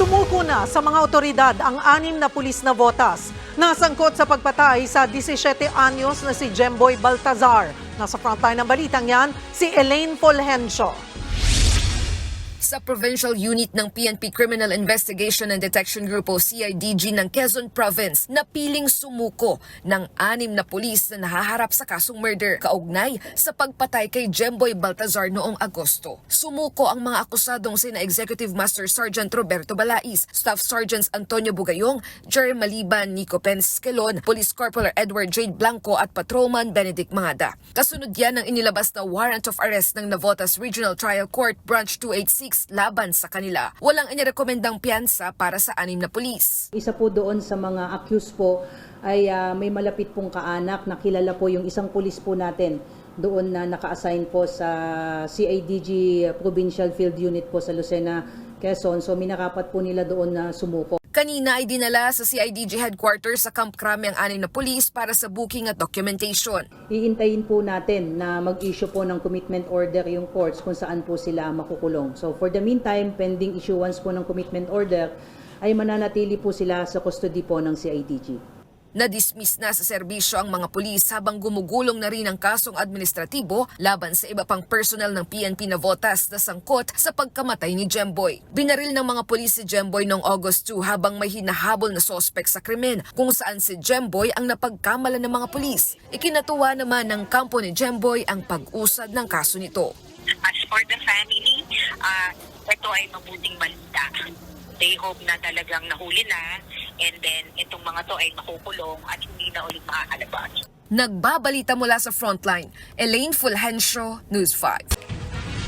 Sumuko na sa mga otoridad ang anim na pulis na votas. Nasangkot sa pagpatay sa 17 anyos na si Jemboy Baltazar. Nasa frontline ng balitang yan, si Elaine Fulgencio. Sa Provincial Unit ng PNP Criminal Investigation and Detection Group o CIDG ng Quezon Province na piling sumuko ng anim na pulis na nahaharap sa kasong murder kaugnay sa pagpatay kay Jemboy Baltazar noong Agosto. Sumuko ang mga akusadong sina Executive Master Sergeant Roberto Balais, Staff Sergeants Antonio Bugayong, Jerry Maliban, Nico Penskelon, Police Corporal Edward Jade Blanco at Patrolman Benedict Mangada. Kasunod yan ang inilabas na warrant of arrest ng Navotas Regional Trial Court Branch 286 laban sa kanila. Walang inirekomendang piyansa para sa anim na pulis. Isa po doon sa mga accused po ay ah, may malapit pong kaanak na kilala po yung isang pulis po natin doon na naka-assign po sa CIDG Provincial Field Unit po sa Lucena, Quezon. So minakapat po nila doon na sumuko. Kanina ay dinala sa CIDG headquarters sa Camp Crame ang anim na pulis para sa booking at documentation. Iintayin po natin na mag-issue po ng commitment order yung courts kung saan po sila makukulong. So for the meantime, pending issuance po ng commitment order, ay mananatili po sila sa custody po ng CIDG. Na-dismiss na sa serbisyo ang mga pulis habang gumugulong na rin ang kasong administratibo laban sa iba pang personal ng PNP na votas na sangkot sa pagkamatay ni Jemboy. Binaril ng mga pulis si Jemboy noong August 2 habang may hinahabol na sospek sa krimen kung saan si Jemboy ang napagkamalan ng mga pulis. Ikinatuwa naman ng kampo ni Jemboy ang pag-usad ng kaso nito. As for the family, ah ito ay mabuting balita. They hope na talagang nahuli na and then itong mga to ay makukulong at hindi na ulit makakalabas. Nagbabalita mula sa frontline, Elaine Fulgencio, News 5.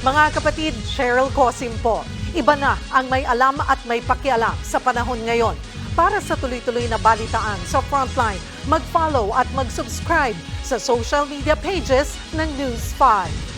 Mga kapatid, Cheryl Cosim po. Iba na ang may alam at may pakialam sa panahon ngayon. Para sa tuloy-tuloy na balitaan sa Frontline, mag-follow at mag-subscribe sa social media pages ng News 5.